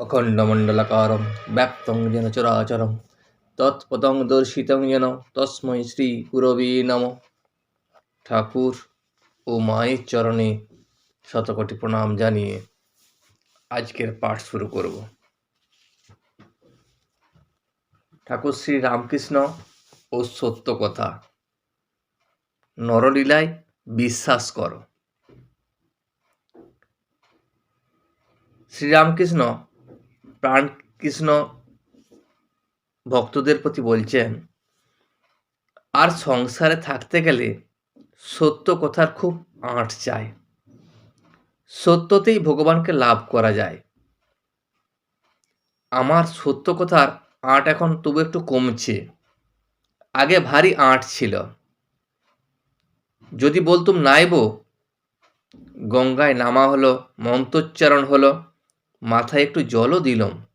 অখণ্ডমণ্ডলাকারं ব্যাপ্তং যেন চরাচরম তৎপদং দর্শিতং যেন তস্মৈ শ্রী গুরবে নম ঠাকুর ও মায়ের চরণে শতকোটি প্রণাম জানিয়ে আজকের পাঠ শুরু করব ঠাকুর শ্রী রামকৃষ্ণ ও সত্য কথা নরলীলায় বিশ্বাস করো শ্রীরামকৃষ্ণ প্রাণকৃষ্ণ ভক্তদের প্রতি বলছেন, আর সংসারে থাকতে গেলে সত্য কথার খুব আঁট চায় সত্যতেই ভগবানকে লাভ করা যায়। আমার সত্য কথার আঁট এখন তবু একটু কমছে। আগে ভারী আঁট ছিল। যদি বলতুম নাইব, গঙ্গায় নামা হলো, মন্ত্রোচ্চারণ হলো মাথায় একটু জলও দিলাম।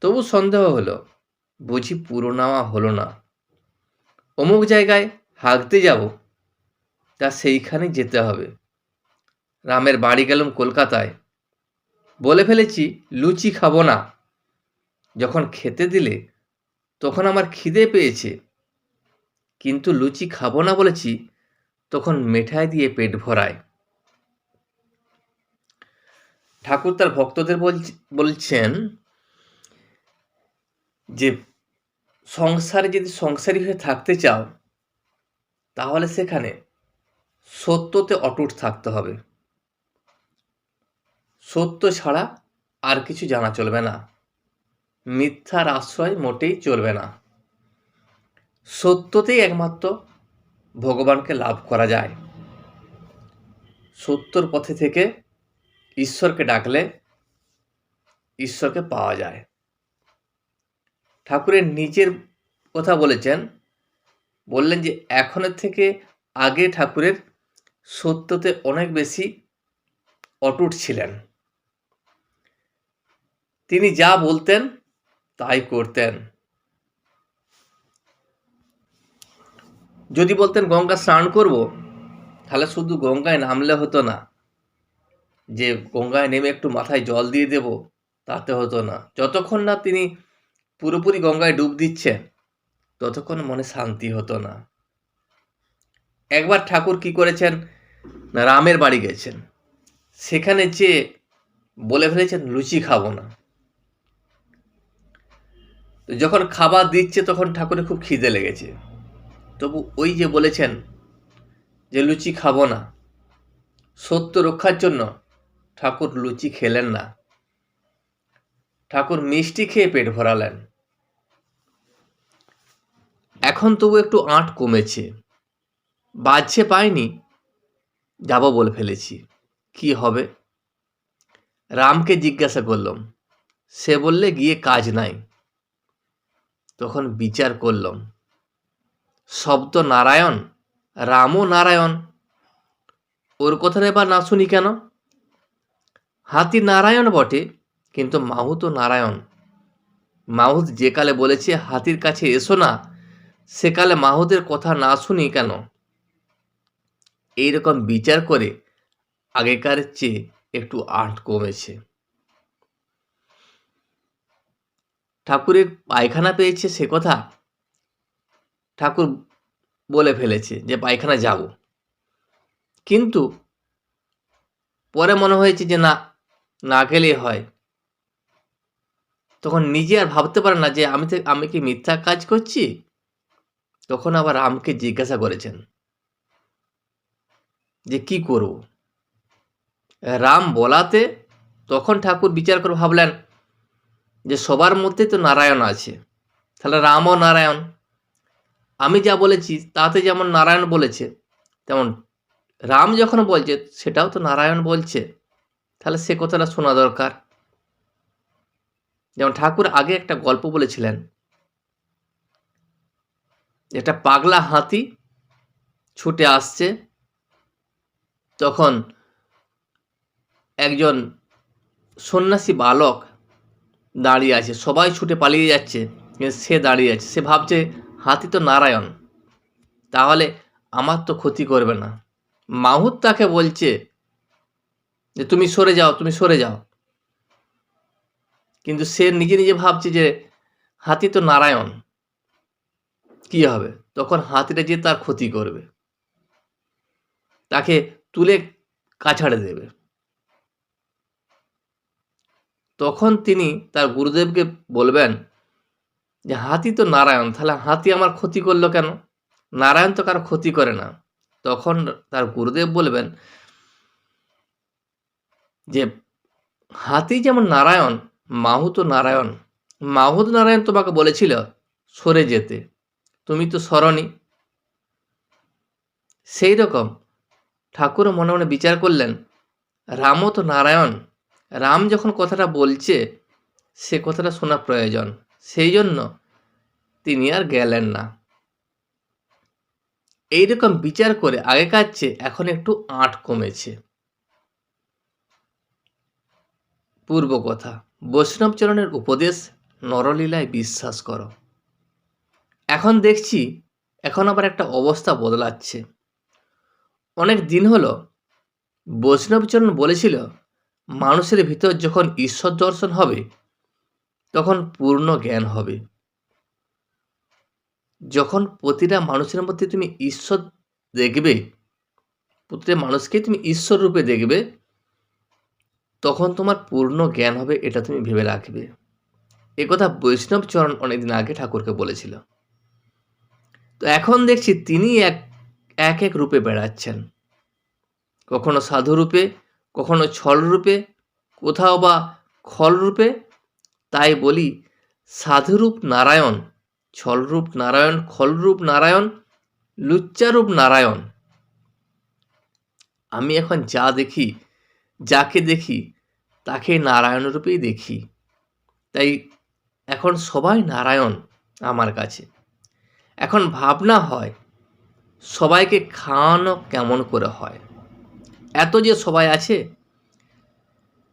তবু সন্দেহ হলো, বুঝি পুরো নেওয়া হলো না। অমুক জায়গায় হাঁকতে যাব, তা সেইখানে যেতে হবে। রামের বাড়ি গেলাম কলকাতায়। বলে ফেলেছি, লুচি খাব না। যখন খেতে দিলে, তখন আমার খিদে পেয়েছে। কিন্তু লুচি খাব না বলেছি, তখন মেঠাই দিয়ে পেট ভরায়। ঠাকুর তার ভক্তদের বলছেন যে, সংসারে যদি সংসারী হয়ে থাকতে চাও, তাহলে সেখানে সত্যতে অটুট থাকতে হবে। সত্য ছাড়া আর কিছু জানা চলবে না। মিথ্যার আশ্রয় মোটেই চলবে না। সত্যতেই একমাত্র ভগবানকে লাভ করা যায়। সত্যর পথে থেকে ঈশ্বরকে ডাকলে ঈশ্বরকে পাওয়া যায়। ঠাকুরের নিজের কথা বলেছেন, বললেন যে, এখনের থেকে আগে ঠাকুরের সত্যতে অনেক বেশি অটুট ছিলেন। তিনি যা বলতেন, তাই করতেন। যদি বলতেন, গঙ্গা স্নান করব, তাহলে শুধু গঙ্গায় নামলে হতো না। যে গঙ্গায় নেমে একটু মাথায় জল দিয়ে দেব, তাতে হতো না। যতক্ষণ না তিনি পুরোপুরি গঙ্গায় ডুব দিচ্ছেন, ততক্ষণ মনে শান্তি হতো না। একবার ঠাকুর কি করেছেন? না, রামের বাড়ি গেছেন। সেখানে যে বলে ফেলেছেন, লুচি খাব না। যখন খাবার দিচ্ছে, তখন ঠাকুরের খুব খিদে লেগেছে। তবু ওই যে বলেছেন যে, লুচি খাব না। সত্য রক্ষার জন্য ঠাকুর লুচি খেলেন না। ঠাকুর মিষ্টি খেয়ে পেট ভরালেন। এখন তবু একটু আঁট কমেছে। বাজছে পাইনি, যাব বলে ফেলেছি। কি হবে? রামকে জিজ্ঞাসা করলাম। সে বললে, গিয়ে কাজ নাই। তখন বিচার করলাম। শব্দ নারায়ণ রামও নারায়ণ। ওর কথাটা এবার না শুনি কেন? হাতি নারায়ণ বটে, কিন্তু মাহুত নারায়ণ। মাহুত যে কালে বলেছে, হাতির কাছে এসো না সেকালে মাহুতের কথা না শুনি কেন? এইরকম বিচার করে আগেকার চেয়ে একটু আট কমেছে। ঠাকুরের পায়খানা পেয়েছে সে কথা? ঠাকুর বলে ফেলেছে যে, পায়খানা যাব। কিন্তু পরে মনে হয়েছে যে, না না গেলেই হয়। তখন নিজে আর ভাবতে পারে না যে আমি আমি কি মিথ্যা কাজ করছি? তখন আবার রামকে জিজ্ঞাসা করেছেন যে কি করব? রাম বলাতে তখন ঠাকুর বিচার করে ভাবলেন যে সবার মধ্যে তো নারায়ণ আছে। তাহলে রামও নারায়ণ। আমি যা বলেছি তাতে যেমন নারায়ণ বলেছে, তেমন রাম যখন বলছে সেটাও তো নারায়ণ বলছে। তাহলে সে কথাটা শোনা দরকার। যেমন ঠাকুর আগে একটা গল্প বলেছিলেন। একটা পাগলা হাতি ছুটে আসছে, তখন একজন সন্ন্যাসী বালক দাঁড়িয়ে আছে, সবাই ছুটে পালিয়ে যাচ্ছে সে দাঁড়িয়ে আছে। সে ভাবছে, হাতি তো নারায়ণ, তাহলে আমার তো ক্ষতি করবে না। মাহুত তাকে বলছে যে তুমি সরে যাও, তুমি সরে যাও। কিন্তু সে নিজে নিজে ভাবছে যে হাতি তো নারায়ণ, কি হবে? তখন হাতিটা যে তার ক্ষতি করবে, তাকে তুলে কাছাড়ে দেবে। তখন তিনি তার গুরুদেবকে বলবেন যে, হাতি তো নারায়ণ, তাহলে হাতি আমার ক্ষতি করল কেন? নারায়ণ তো কারও ক্ষতি করে না। তখন তার গুরুদেব বলবেন যে হাতি যেমন নারায়ণ মাহু তো নারায়ণ। মাহুদ নারায়ণ তোমাকে বলেছিল, সরে যেতে। তুমি তো সরনি। সেই রকম ঠাকুরও মনে মনে বিচার করলেন, রামও তো নারায়ণ। রাম যখন কথাটা বলছে, সে কথাটা শোনা প্রয়োজন। সেই জন্য তিনি আর গেলেন না। এইরকম বিচার করে আগেকার চেয়ে এখন একটু আট কমেছে। পূর্ব কথা। বৈষ্ণবচরণের উপদেশ নরলীলায় বিশ্বাস করো। এখন দেখছি, এখন আবার একটা অবস্থা বদলাচ্ছে। অনেক দিন হলো বৈষ্ণবচরণ বলেছিল, মানুষের ভিতর যখন ঈশ্বর দর্শন হবে, তখন পূর্ণ জ্ঞান হবে। যখন প্রতিটা মানুষের মধ্যে তুমি ঈশ্বর দেখবে, প্রতিটা মানুষকে তুমি ঈশ্বর রূপে দেখবে তখন তোমার পূর্ণ জ্ঞান হবে, এটা তুমি ভেবে রাখবে। একথা বৈষ্ণব চরণ অনেকদিন আগে ঠাকুরকে বলেছিল। তো এখন দেখছি তিনি এক এক এক রূপে বেড়াচ্ছেন। কখনো সাধু রূপে, কখনো ছল রূপে, কোথাও বা খল রূপে। তাই বলি সাধুরূপ নারায়ণ ছলরূপ নারায়ণ খলরূপ নারায়ণ লুচ্চারূপ নারায়ণ। আমি এখন যা দেখি, যাকে দেখি তাকে নারায়ণ রূপেই দেখি। তাই এখন সবাই নারায়ণ আমার কাছে। এখন ভাবনা হয়, সবাইকে খাওয়ানো কেমন করে হয়? এত যে সবাই আছে,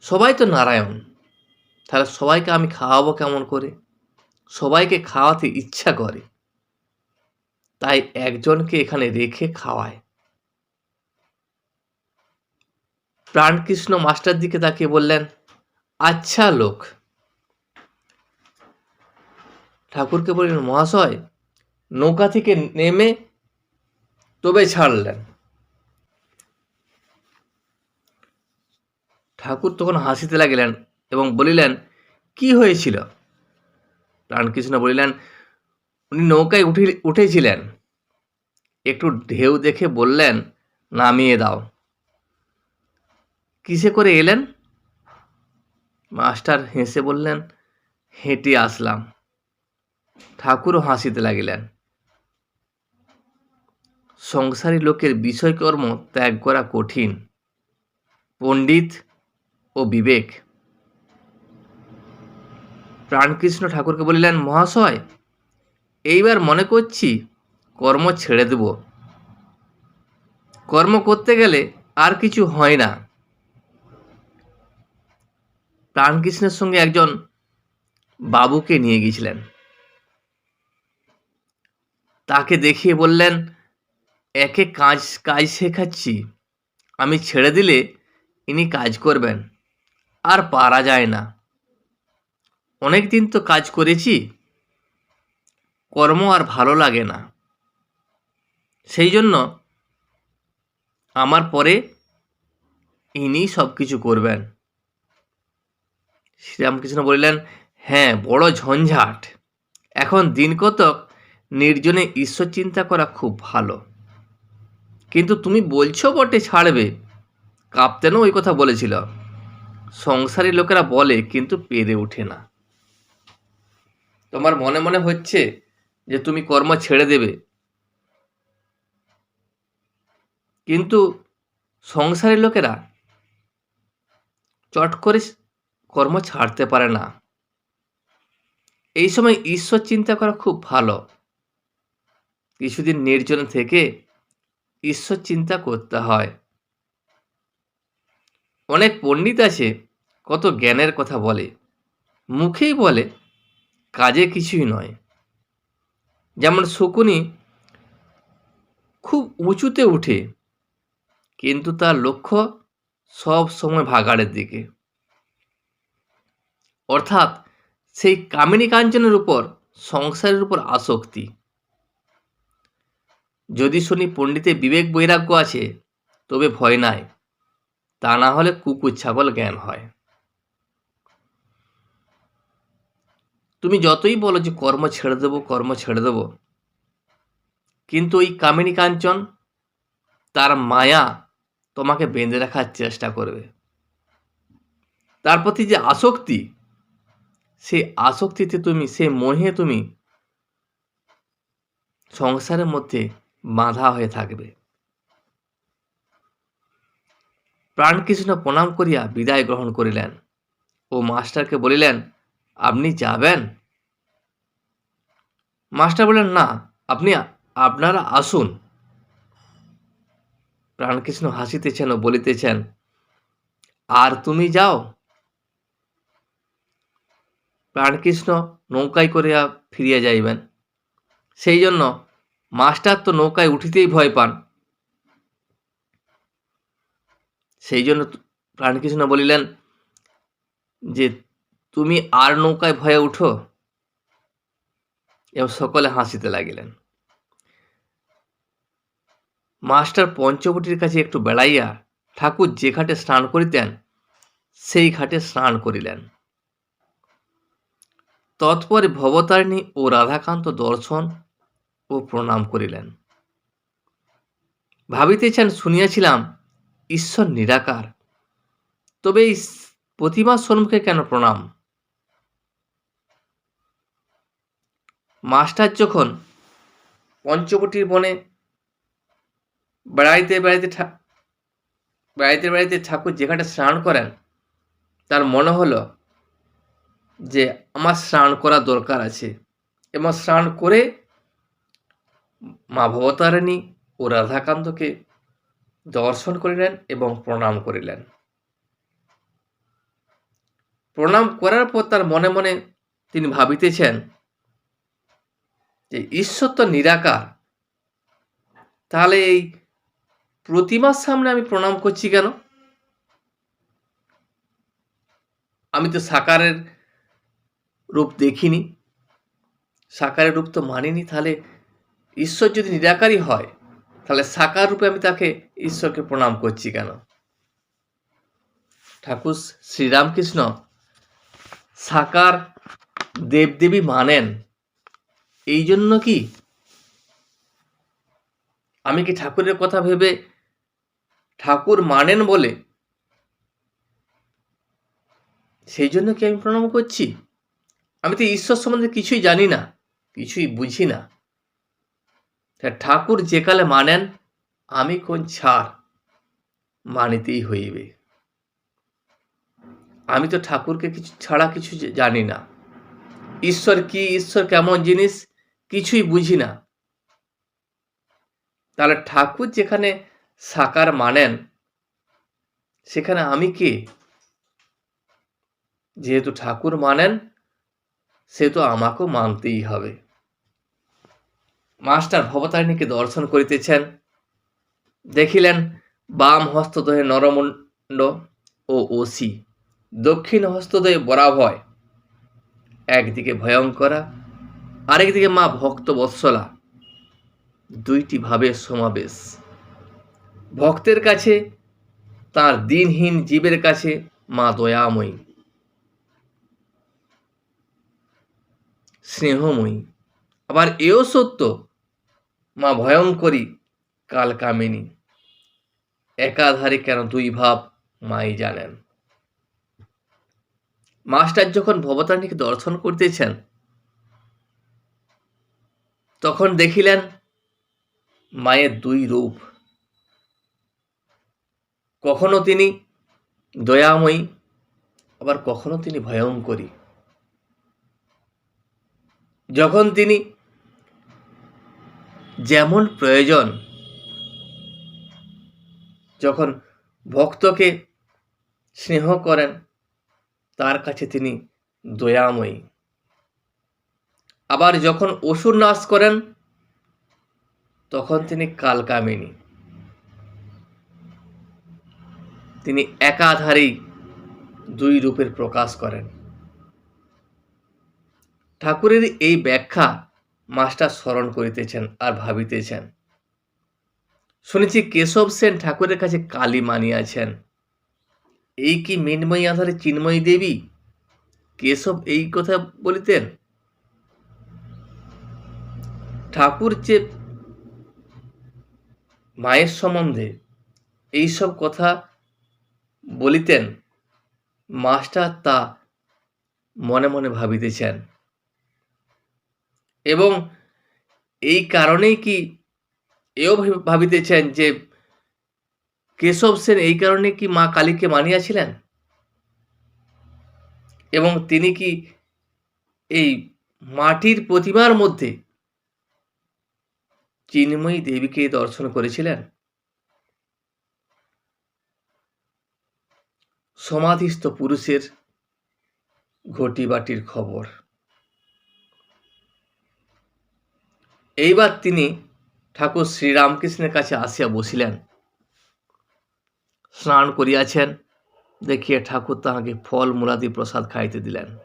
সবাই তো নারায়ণ। তাহলে সবাইকে আমি খাওয়াবো কেমন করে? সবাইকে খাওয়াতে ইচ্ছা করে। তাই একজনকে এখানে রেখে খাওয়ায়। প্রাণকৃষ্ণ মাস্টার দিকে তাকিয়ে বললেন আচ্ছা লোক। ঠাকুরকে বললেন, মহাশয়, নৌকা থেকে নেমে তবে ছাড়লেন। ঠাকুর তখন হাসিতে লাগিলেন এবং বলিলেন, কি হয়েছিল? প্রাণকৃষ্ণ বলিলেন, উনি নৌকায় উঠে, উঠেছিলেন। একটু ঢেউ দেখে বললেন, নামিয়ে দাও। কিসে করে এলেন? মাস্টার হেসে বললেন, হেঁটে আসলাম। ঠাকুরও হাসিতে লাগিলেন। সংসারী লোকের বিষয়কর্ম ত্যাগ করা কঠিন। পণ্ডিত ও বিবেক। প্রাণকৃষ্ণ ঠাকুরকে বলিলেন, মহাশয়, এইবার মনে করছি কর্ম ছেড়ে দেব। কর্ম করতে গেলে আর কিছু হয় না। প্রাণকৃষ্ণের সঙ্গে একজন বাবুকে নিয়ে গিয়েছিলেন। তাকে দেখিয়ে বললেন, একে কাজ কাজ শেখাচ্ছি। আমি ছেড়ে দিলে ইনি কাজ করবেন, আর পারা যায় না। অনেক দিন তো কাজ করেছি, কর্ম আর ভালো লাগে না। সেই জন্য আমার পরে ইনি সব কিছু করবেন। শ্রীরামকৃষ্ণ বললেন হ্যাঁ বড় ঝঞ্ঝাট। এখন দিন কতক নির্জনে ঈশ্বর চিন্তা করা খুব ভালো। কিন্তু তুমি বলছো বটে ছাড়বে। কাপ্তেনও ওই কথা বলেছিল। সংসারী লোকেরা বলে, কিন্তু পেরে ওঠে না। তোমার মনে মনে হচ্ছে যে তুমি কর্ম ছেড়ে দেবে। কিন্তু সংসারের লোকেরা চট করে কর্ম ছাড়তে পারে না। এই সময় ঈশ্বর চিন্তা করা খুব ভালো। কিছুদিন নির্জন থেকে ঈশ্বর চিন্তা করতে হয়। অনেক পণ্ডিত আছে, কত জ্ঞানের কথা বলে। মুখেই বলে, কাজে কিছুই নয়। যেমন শকুনি খুব উঁচুতে উঠে, কিন্তু তার লক্ষ্য সব সময় ভাগাড়ের দিকে। অর্থাৎ সেই কামিনী কাঞ্চনের উপর, সংসারের উপর আসক্তি। যদি শুনি পণ্ডিতের বিবেক বৈরাগ্য আছে, তবে ভয় নাই। তা না হলে কুকুর, ছাগল জ্ঞান হয়। তুমি যতই বলো যে কর্ম ছেড়ে দেবো, কর্ম ছেড়ে দেবো, কিন্তু ওই কামিনী কাঞ্চন তার মায়া তোমাকে বেঁধে রাখার চেষ্টা করবে। তার প্রতি যে আসক্তি সেই আসক্তিতে তুমি, সে মোহে তুমি সংসারের মধ্যে বাঁধা হয়ে থাকবে। প্রাণকৃষ্ণ প্রণাম করিয়া বিদায় গ্রহণ করিলেন ও মাস্টারকে বলিলেন, আপনি যাবেন? মাস্টার বললেন, না, আপনি আপনারা আসুন। প্রাণকৃষ্ণ হাসিতেছেন ও বলিতেছেন, আর তুমি যাও প্রাণকৃষ্ণ নৌকায় করিয়া ফিরিয়া যাইবেন। সেই জন্য মাস্টার তো নৌকায় উঠিতেই ভয় পান। সেই জন্য প্রাণকৃষ্ণ বলিলেন, যে তুমি আর নৌকায় ভয়ে উঠো? এবং সকলে হাসিতে লাগিলেন। মাস্টার পঞ্চবটির কাছে একটু বেড়াইয়া ঠাকুর যে ঘাটে স্নান করিতেন, সেই ঘাটে স্নান করিলেন। তৎপরে ভবতারিণী ও রাধাকান্ত দর্শন ও প্রণাম করিলেন। ভাবিতেছেন, শুনিয়াছিলাম, ঈশ্বর নিরাকার। তবে এই প্রতিমা সম্মুখে কেন প্রণাম? মাস্টার যখন পঞ্চবটির বনে বেড়াইতে বেড়াইতে বেড়াইতে বেড়াইতে ঠাকুর যেখানে স্নান করেন, তার মনে হলো যে আমার স্নান করা দরকার আছে। এবং স্নান করে মা ভবতারিণী ও রাধাকান্তকে দর্শন করিলেন এবং প্রণাম করিলেন। প্রণাম করার পর তার মনে মনে তিনি ভাবিতেছেন যে, ঈশ্বর তো নিরাকার। তাহলে এই প্রতিমার সামনে আমি প্রণাম করছি কেন? আমি তো সাকারের রূপ দেখিনি সাকারের রূপ তো মানিনি, তাহলে ঈশ্বর যদি নিরাকারই হয়, তাহলে সাকার রূপে আমি তাকে ঈশ্বরকে প্রণাম করছি কেন? ঠাকুর শ্রীরামকৃষ্ণ সাকার দেবদেবী মানেন, এই জন্য কি? আমি কি ঠাকুরের কথা ভেবে ঠাকুর মানেন বলে সেই জন্য কি আমি প্রণাম করছি? আমি তো ঈশ্বর সম্বন্ধে কিছুই জানি না, কিছুই বুঝি না। ঠাকুর যেকালে মানেন, আমি কোন ছাড় মানিতেই হইবে। আমি তো ঠাকুরকে কিছু ছাড়া কিছু জানি না। ঈশ্বর কি, ঈশ্বর কেমন জিনিস, কিছুই বুঝি না। তাহলে ঠাকুর যেখানে সাকার মানেন, সেখানে আমি কে? যেহেতু ঠাকুর মানেন সে তো আমাকেও মানতেই হবে। মাস্টার ভবতারিণীকে দর্শন করিতেছেন। দেখিলেন বাম হস্তদয়ে নরমুণ্ড ও ওসি, দক্ষিণ হস্তদয়ে বরাভয়, একদিকে ভয়ঙ্করা, আরেকদিকে মা ভক্ত বৎসলা দুইটি ভাবের সমাবেশ। ভক্তের কাছে, তার দিনহীন জীবের কাছে মা দয়াময়ী। স্নেহময়ী। আবার এও সত্য, মা ভয়ঙ্করী কালকামিনী একাধারে কেন দুই ভাব মাই জানেন। মাস্টার যখন ভবতারণীকে দর্শন করতেছেন, তখন দেখিলেন মায়ের দুই রূপ। কখনো তিনি দয়াময়ী, আবার কখনো তিনি ভয়ঙ্করী। যখন তিনি যেমন প্রয়োজন, যখন ভক্তকে স্নেহ করেন, তার কাছে তিনি দয়াময়ী। আবার যখন অসুর নাশ করেন, তখন তিনি কালকামিনী। তিনি একাধারেই দুই রূপের প্রকাশ করেন। ঠাকুরের এই ব্যাখ্যা মাস্টার স্মরণ করিতেছেন আর ভাবিতেছেন। শুনেছি কেশব সেন ঠাকুরের কাছে কালী মানিয়াছেন। এই কি মৃন্ময়ী আধারে চিন্ময়ী দেবী? কেশব এই কথা বলিতেন? ঠাকুর যে মায়ের সম্বন্ধে এইসব কথা বলিতেন, মাস্টার তা মনে মনে ভাবিতেছেন। এবং এই কারণেই কি এও ভাবি- ভাবিতেছেন যে কেশব সেন এই কারণে কি মা কালীকে মানিয়াছিলেন? এবং তিনি কি এই মাটির প্রতিমার মধ্যে চিন্ময়ী দেবীকে দর্শন করেছিলেন? সমাধিস্থ পুরুষের ঘটি বাটির খবর। এইবার তিনি ঠাকুর শ্রীরামকৃষ্ণের কাছে আসিয়া বসিলেন। স্নান করিয়াছেন, দেখিয়ে ঠাকুর তাহাকে ফল মূলাদি প্রসাদ খাইতে দিলেন।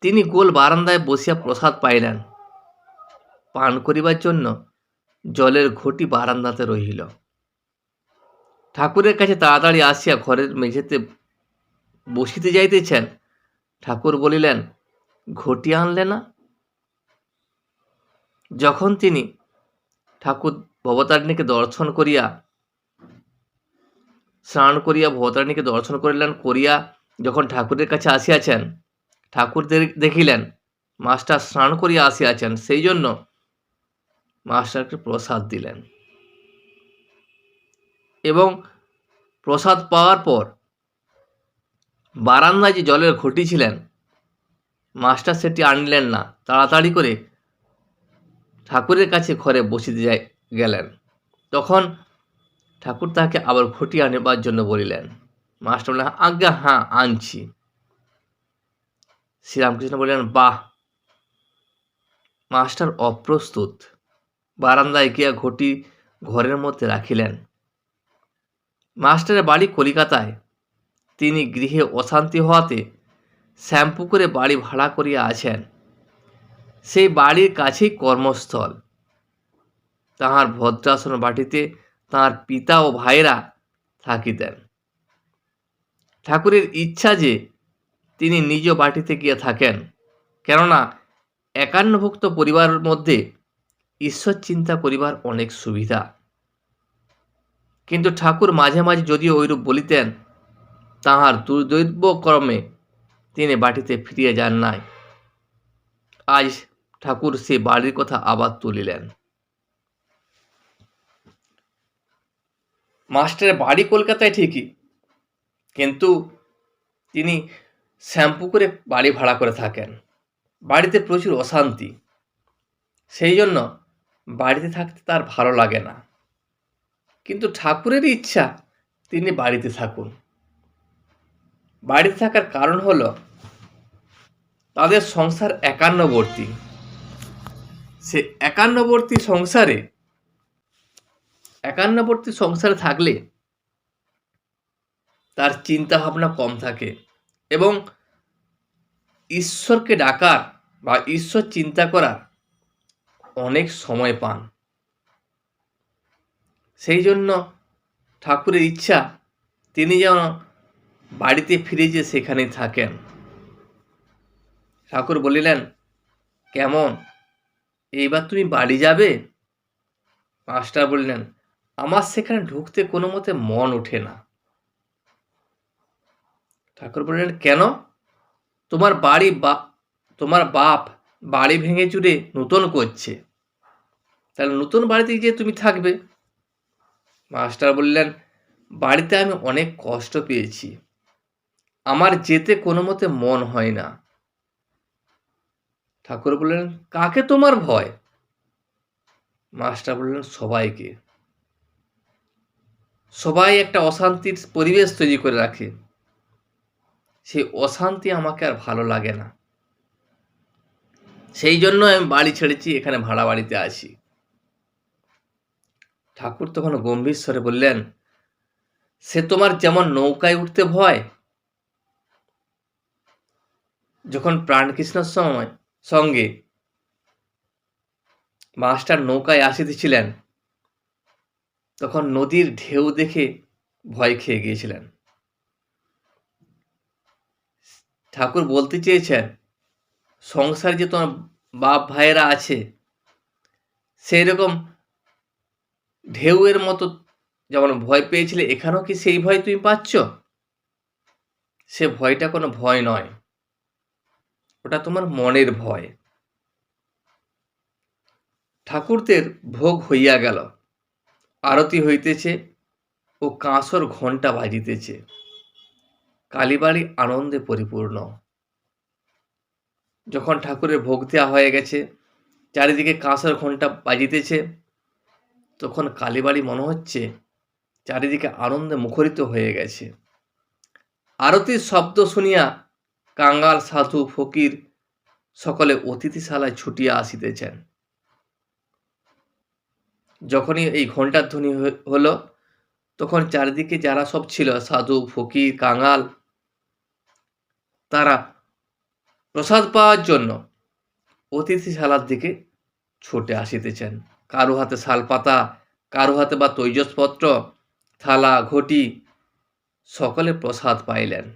তিনি গোল বারান্দায় বসিয়া প্রসাদ পাইলেন। পান করিবার জন্য জলের ঘটি বারান্দাতে রহিল। ঠাকুরের কাছে তাড়াতাড়ি আসিয়া ঘরের মেঝেতে বসিতে যাইতেছেন। ঠাকুর বলিলেন, ঘটি আনলে না? যখন তিনি ঠাকুর ভবতারিণীকে দর্শন করিয়া, স্নান করিয়া ভবতারিণীকে দর্শন করিলেন, করিয়া যখন ঠাকুরের কাছে আসিয়াছেন, ঠাকুর দেখিলেন, মাস্টার স্নান করিয়া আসিয়াছেন, সেই জন্য মাস্টারকে প্রসাদ দিলেন। এবং প্রসাদ পাওয়ার পর বারান্দায় যে জলের ঘটি ছিলেন, মাস্টার সেটি আনলেন না। তাড়াতাড়ি করে ঠাকুরের কাছে ঘরে বসিতে যাই, গেলেন। তখন ঠাকুর তাকে আবার ঘটি আনবার জন্য বলিলেন, মাস্টার বললেন আজ্ঞা হ্যাঁ আনছি। শ্রীরামকৃষ্ণ বললেন, বাহ! মাস্টার অপ্রস্তুত। বারান্দায় গিয়া ঘটি ঘরের মধ্যে রাখিলেন। মাস্টারের বাড়ি কলিকাতায়। তিনি গৃহে অশান্তি হওয়াতে শ্যাম্পু করে বাড়ি ভাড়া করিয়া আছেন। সেই বাড়ির কাছেই কর্মস্থল। তাহার ভদ্রাসন বাটিতে তাঁর পিতা ও ভাইরা থাকিতেন। ঠাকুরের ইচ্ছা যে তিনি নিজ বাটিতে গিয়ে থাকেন, কেননা একান্নভুক্ত পরিবারের মধ্যে ঈশ্বর চিন্তা করিবার অনেক সুবিধা। কিন্তু ঠাকুর মাঝে মাঝে যদিও ঐরূপ বলিতেন, তাহার দুর্দৈব্যক্রমে তিনি বাটিতে ফিরিয়া যান নাই। আজ ঠাকুর সে বাড়ির কথা আবার তুলিলেন। মাস্টারের বাড়ি কলকাতায় ঠিকই, কিন্তু তিনি শ্যাম্পু করে বাড়ি ভাড়া করে থাকেন। বাড়িতে প্রচুর অশান্তি, সেই জন্য বাড়িতে থাকতে তার ভালো লাগে না। কিন্তু ঠাকুরের ইচ্ছা, তিনি বাড়িতে থাকুন। বাড়িতে থাকার কারণ হলো, তাদের সংসার একান্নবর্তী। সে একান্নবর্তী সংসারে একান্নবর্তী সংসারে থাকলে তার চিন্তা ভাবনা কম থাকে এবং ঈশ্বরকে ডাকার বা ঈশ্বর চিন্তা করার অনেক সময় পান। সেই জন্য ঠাকুরের ইচ্ছা, তিনি যেন বাড়িতে ফিরে যে সেখানেই থাকেন। ঠাকুর বলিলেন, কেমন? এইবার তুমি বাড়ি যাবে? মাস্টার বললেন, আমার সেখানে ঢুকতে কোনো মতে মন ওঠে না। ঠাকুর বললেন, কেন? তোমার বাড়ি বা, তোমার বাপ বাড়ি ভেঙে চুরে নূতন করছে। তাহলে নতুন বাড়িতে গিয়ে তুমি থাকবে? মাস্টার বললেন, বাড়িতে আমি অনেক কষ্ট পেয়েছি। আমার যেতে কোনো মতে মন হয় না। ঠাকুর বললেন, কাকে তোমার ভয়? মাস্টার বললেন, সবাইকে। সবাই একটা অশান্তির পরিবেশ তৈরি করে রাখে। সেই অশান্তি আমাকে আর ভালো লাগে না। সেই জন্য আমি বাড়ি ছেড়েছি, এখানে ভাড়া বাড়িতে আছি। ঠাকুর তখন গম্ভীর স্বরে বললেন, সে তোমার যেমন নৌকায় উঠতে ভয়, যখন প্রাণকৃষ্ণর সময় সঙ্গে মাস্টার নৌকায় আসিতেছিলেন তখন নদীর ঢেউ দেখে ভয় খেয়ে গিয়েছিলেন। ঠাকুর বলতে চেয়েছেন, সংসারে যে তোমার বাপ ভাইয়েরা আছে সেই রকম ঢেউয়ের মতো যেমন ভয় পেয়েছিলে, এখানেও কি সেই ভয় তুমি পাচ্ছ? সে ভয়টা কোনো ভয় নয়। ওটা তোমার মনের ভয়। ঠাকুরদের ভোগ হইয়া গেল। আরতি হইতেছে ও কাঁসর ঘণ্টা বাজিতেছে। কালীবাড়ি আনন্দে পরিপূর্ণ। যখন ঠাকুরের ভোগ দেওয়া হয়ে গেছে, চারিদিকে কাঁসর ঘণ্টা বাজিতেছে, তখন কালীবাড়ি মনে হচ্ছে চারিদিকে আনন্দে মুখরিত হয়ে গেছে। আরতির শব্দ শুনিয়া কাঙ্গাল সাধু, ফকির সকলে অতিথিশালায় ছুটিয়া আসিতেছেন। যখনই এই ঘণ্টার ধ্বনি হলো, তখন চারিদিকে যারা সব ছিল, সাধু, ফকির, কাঙাল, তারা প্রসাদ পাওয়ার জন্য অতিথিশালার দিকে ছুটে আসিতেছেন। কারও হাতে শালপাতা, কারও হাতে বা তৈজসপত্র, থালা, ঘটি, সকলে প্রসাদ পাইলেন।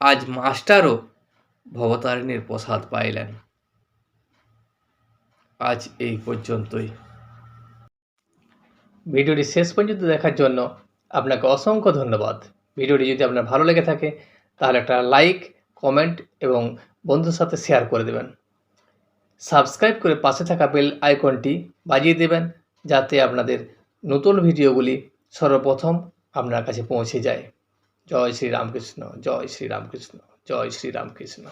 আজ মাস্টারও ভবতারিণীর প্রসাদ পাইলেন। আজ এই পর্যন্তই। ভিডিওটি শেষ পর্যন্ত দেখার জন্য আপনাকে অসংখ্য ধন্যবাদ। ভিডিওটি যদি আপনার ভালো লেগে থাকে, তাহলে একটা লাইক, কমেন্ট এবং বন্ধুর সাথে শেয়ার করে দেবেন। সাবস্ক্রাইব করে পাশে থাকা বেল আইকনটি বাজিয়ে দেবেন, যাতে আপনাদের নতুন ভিডিওগুলি সর্বপ্রথম আপনার কাছে পৌঁছে যায়। জয় শ্রী রামকৃষ্ণ জয় শ্রী রামকৃষ্ণ জয় শ্রী রামকৃষ্ণ